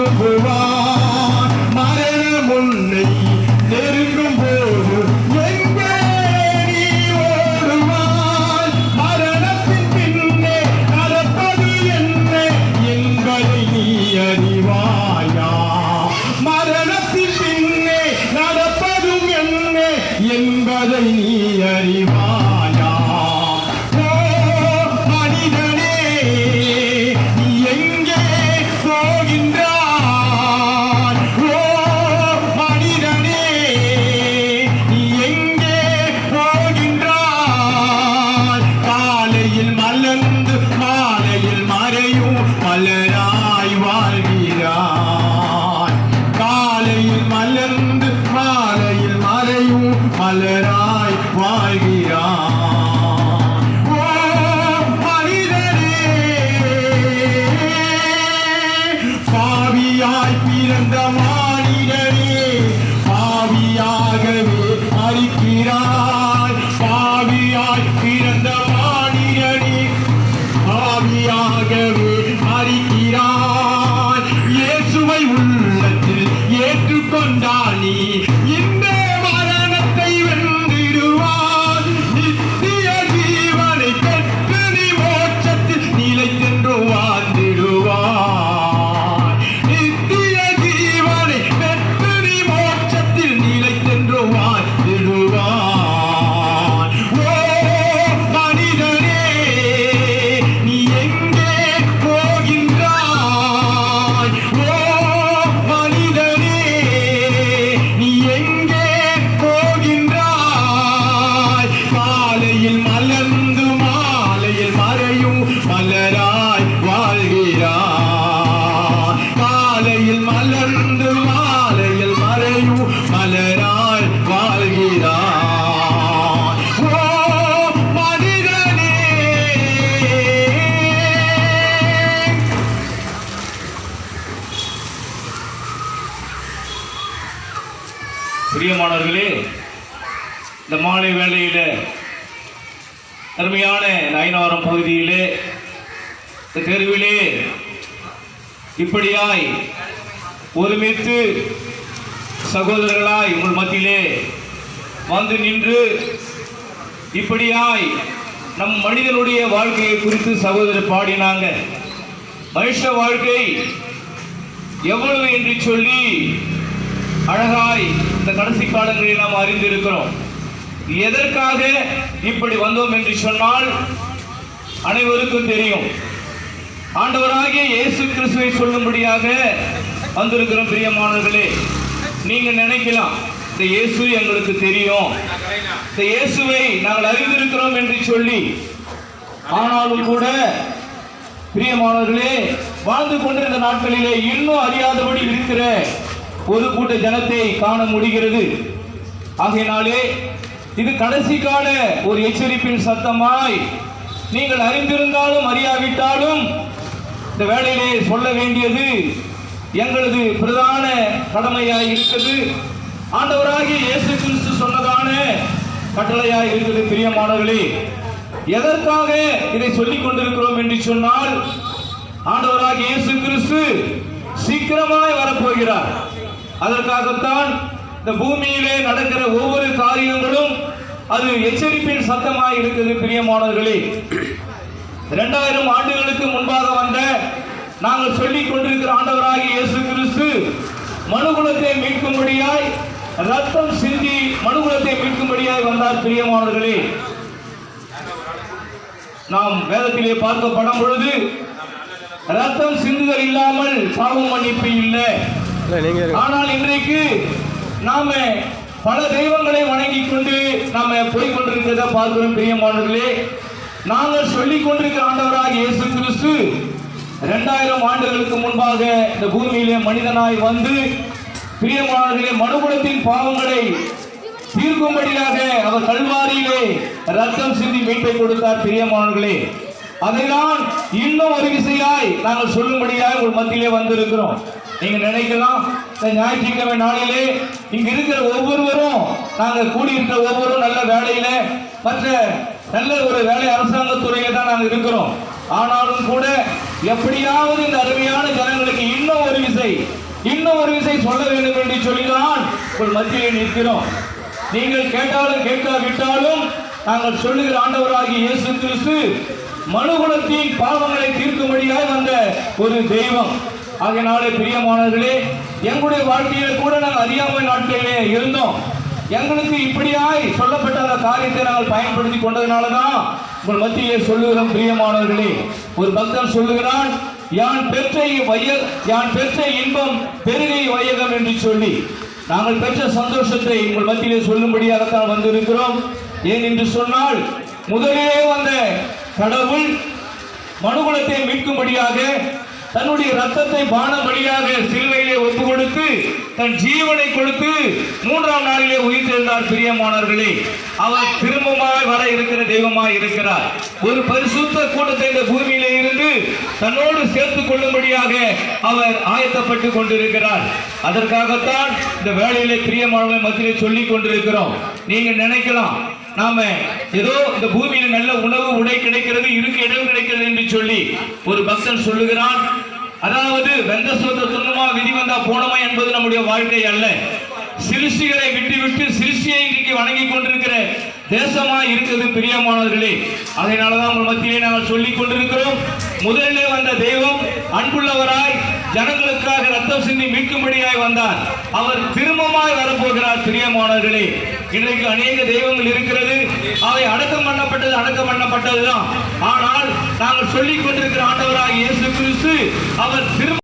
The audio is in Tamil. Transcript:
Silver राम மாணவர்களே இந்த மாலை வேளையில் அருமையான நயனாரம் பகுதியிலே இந்த தெருவிலே இப்படியாய் ஒருமித்து சகோதரர்களாய் உங்கள் மத்தியிலே வந்து நின்று இப்படியாய் நம் மனிதனுடைய வாழ்க்கையை குறித்து சகோதரர் பாடினாங்க. மனுஷ வாழ்க்கை எவ்வளவு என்று சொல்லி அழகாய் இந்த கடைசி காலங்களில் நாம் அறிந்திருக்கிறோம். எதற்காக இப்படி வந்தோம் என்று சொன்னால் அனைவருக்கும் தெரியும். ஆண்டவராகிய இயேசு கிறிஸ்துவை சொல்லும்படியாக வந்திருக்கிறோம் பிரியமானவர்களே. நீங்க நினைக்கலாம் இந்த இயேசு எங்களுக்கு தெரியும். இந்த இயேசுவை நாங்கள் அறிந்திருக்கிறோம் என்று சொல்லி ஆனாலும் கூட பிரியமானவர்களே வாழ்ந்து கொண்டிருந்த நாட்களிலே இன்னும் அறியாதபடி இருக்கிற ஒரு கூட்ட ஜனத்தை காண முடிகிறது. ஆகையினாலே இது கடைசிக்கான ஒரு எச்சரிப்பின் சத்தமாய் நீங்கள் அறிந்திருந்தாலும் அறியாவிட்டாலும் இந்த வேலையிலே சொல்ல வேண்டியது எங்களது பிரதான கடமையாய் இருக்குது. ஆண்டவராகிய இயேசு கிறிஸ்து சொன்னதான கட்டளையாய் இருக்குது பிரியமானவர்களே. எதற்காக இதை சொல்லிக் கொண்டிருக்கிறோம் என்று சொன்னால் ஆண்டவராகிய இயேசு கிறிஸ்து சீக்கிரமாய் வரப்போகிறார். அதற்காகத்தான் இந்த பூமியிலே நடக்கிற ஒவ்வொரு காரியங்களும் அது எச்சரிப்பின் சத்தமாக இருக்குது பிரியமானவர்களே. இரண்டாயிரம் ஆண்டுகளுக்கு முன்பாக வந்த நாங்கள் சொல்லிக் கொண்டிருக்கிற ஆண்டவராகி இயேசு கிறிஸ்து மனுகுலத்தை மீட்கும்படியாய் ரத்தம் சிந்தி மனுகுலத்தை மீட்கும்படியாய் வந்தார் பிரியமானவர்களே. நாம் வேதத்திலே பார்க்கப்படும் பொழுது ரத்தம் சிந்துதல் இல்லாமல் பாவம் மன்னிப்பு இல்லை. ஆனால் இன்றைக்கு நாம பல தெய்வங்களை வணங்கிக் கொண்டு நாம போய்கொண்டிருக்கிறத பார்க்கிறோம் பிரியமானவர்களே நாங்கள் சொல்லிக் கொண்டிருக்கிற ஆண்டவராக இயேசு கிறிஸ்து இரண்டாயிரம் ஆண்டுகளுக்கு முன்பாக இந்த பூமியிலே மனிதனாய் வந்து பிரியமானவர்களே மனுகுலத்தின் பாவங்களை தீர்க்கும்படியாக அவர் கல்வாரியிலே ரத்தம் சிந்தி மீட்பை கொடுத்தார் பிரியமானவர்களே அதைதான் இன்னும் ஒரு விசையாய் நாங்கள் சொல்லும்படியாக உங்கள் மத்தியிலே வந்திருக்கிறோம். நீங்க நினைக்கலாம் இந்த ஞாயிற்றுக்கிழமை நாளிலே இங்க இருக்கிற ஒவ்வொருவரும் நாங்கள் கூடியிருக்கிற ஒவ்வொருவரும் நல்ல வேலையில மற்ற நல்ல ஒரு வேலை அரசாங்கத்துறையில தான் நாங்கள் இருக்கிறோம். ஆனாலும் கூட எப்படியாவது இந்த அருமையான ஜனங்களுக்கு இன்னும் ஒரு விசை இன்னும் ஒரு விசை சொல்ல வேண்டும் என்று சொல்லிதான் உங்கள் மத்தியிலே நிற்கிறோம். நீங்கள் கேட்டாலும் கேட்காவிட்டாலும் நாங்கள் சொல்லுகிற ஆண்டவராகிய இயேசு கிறிஸ்து மனுகுலத்தின் பாவங்களை தீர்க்கும்படியாய் வந்த ஒரு தெய்வம். ஆகையினாலே பிரியமானவர்களே எங்களுடைய வாழ்க்கையில கூட நாங்கள் அறியாமை நாட்களிலே இருந்தோம். எங்களுக்கு இப்படியாய் சொல்லப்பட்ட அந்த காரியத்தை நாங்கள் பயன்படுத்தி கொண்டதுனால தான் உங்கள் மத்தியிலே சொல்லுகிறோம் பிரியமானவர்களே. ஒரு பக்தன் சொல்லுகிறான் யான் பெற்ற வைய யான் பெற்ற இன்பம் பெருகை வையகம் என்று சொல்லி. நாங்கள் பெற்ற சந்தோஷத்தை உங்கள் மத்தியிலே சொல்லும்படியாகத்தான் வந்திருக்கிறோம். ஏன் என்று சொன்னால் முதலிலே வந்த கடவுள் மனுகுலத்தை மீட்கும்படியாக தன்னுடைய ரத்தத்தை பானபடியாக சிலுவையிலே ஒப்பு கொடுத்து தன் ஜீவனை கொடுத்து மூன்றாம் நாளிலே சேர்ந்தார் பிரியமானவர்களே. அவர் திரும்பமாய் வர இருக்கிற தெய்வமாய் இருக்கிறார். ஒரு பரிசுத்த கூட்டத்தை இந்த பூமியிலே இருந்து தன்னோடு சேர்த்துக் கொள்ளும்படியாக அவர் ஆயத்தப்பட்டு கொண்டிருக்கிறார். அதற்காகத்தான் இந்த வேலையிலே பிரியமானவர்கள் மத்தியிலே சொல்லிக் கொண்டிருக்கிறோம். நீங்க நினைக்கலாம் நாம ஏதோ இந்த பூமியில நல்ல உணவு உடை கிடைக்கிறது இருக்க இடம் கிடைக்கிறது என்று சொல்லி ஒரு பக்தன் சொல்லுகிறான் அதாவது வெந்த சோத்த துன்பமா விதி வந்தா போனமா என்பது நம்முடைய வாழ்க்கை அல்ல. சிருஷ்டிகளை விட்டுவிட்டு சிருஷ்டியை இன்றைக்கு வணங்கி கொண்டிருக்கிற தேசமா இருக்கிறது பிரியமானவர்களே அதனாலதான் உங்கள் மத்தியிலே நாங்கள் சொல்லிக் கொண்டிருக்கிறோம் முதலிலே வந்த தெய்வம் அன்புள்ளவராய் ஜனங்களுக்காக ரத்தம் சிந்தி மீட்கும்படியாய் வந்தார். அவர் திரும்பமாய் வரப்போகிறார் பிரியமானவர்களே. இன்றைக்கு அநேக தெய்வங்கள் இருக்கிறது. அவை அடக்கம் பண்ணப்பட்டது அடக்கம் பண்ணப்பட்டதுதான். ஆனால் நாங்கள் சொல்லிக் கொண்டிருக்கிற ஆண்டவராக இயேசு கிறிஸ்து அவர் திரும்ப